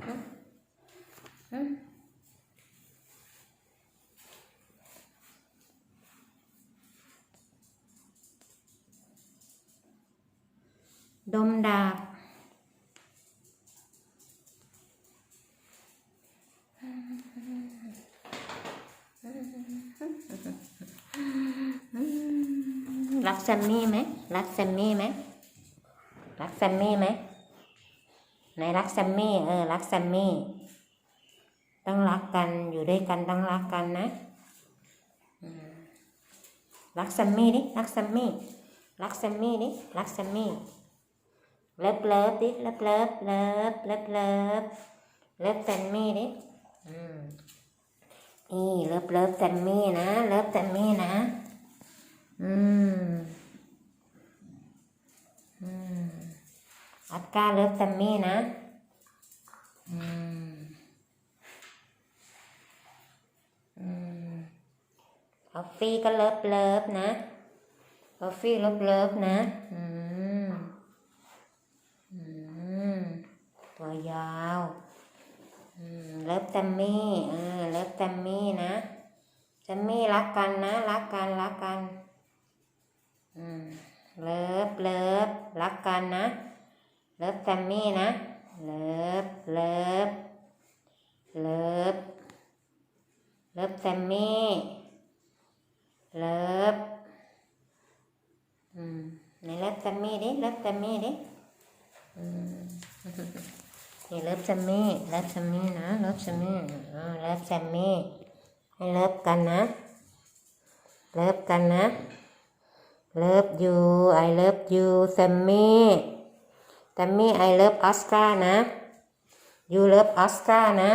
ดมดากรักแซมมี่ไหมรักแซมมี่ไหมรักแซมมี่ไหม ไหนรักแซมมี่เออรักแซมมี่ต้องรักกันอยู่ด้วยกันต้องรักกันนะรักแซมมี่ดิรักแซมมี่รักแซมมี่ดิรักแซมมี่เลิฟเลิฟดิเลิฟเลิฟเลิฟเลิฟเลิฟเลิฟแซมมี่ดิอืมนี่เลิฟเลิฟแซมมี่นะเลิฟแซมมี่นะ อืม อืม อัดก้าเลิฟแซมมี่นะอืมอืมคอฟฟี่ก็เลิฟเลิฟนะคอฟฟี่เลิฟเลิฟนะ อืม อืม ตัวยาวอืมเลิฟแซมมี่เออเลิฟแซมมี่นะแซมมี่รักกันนะ รักกัน รักกัน อืม เลิฟเลิฟรักกันนะ เลิฟแซมมี่นะ เลิฟ เลิฟ เลิฟ เลิฟแซมมี่ เลิฟ อืมไหนเลิฟแซมมี่ดิ เลิฟแซมมี่ดิ อืมนี่เลิฟแซมมี่ เลิฟแซมมี่นะ เลิฟแซมมี่อ่าเลิฟแซมมี่ ให้เลิฟกันนะ เลิฟกันนะ เล็บยูไอเล็บยูแซมมี่ แตมมี่ไอเลิฟออสการ์นะยูเลิฟออสการ์นะ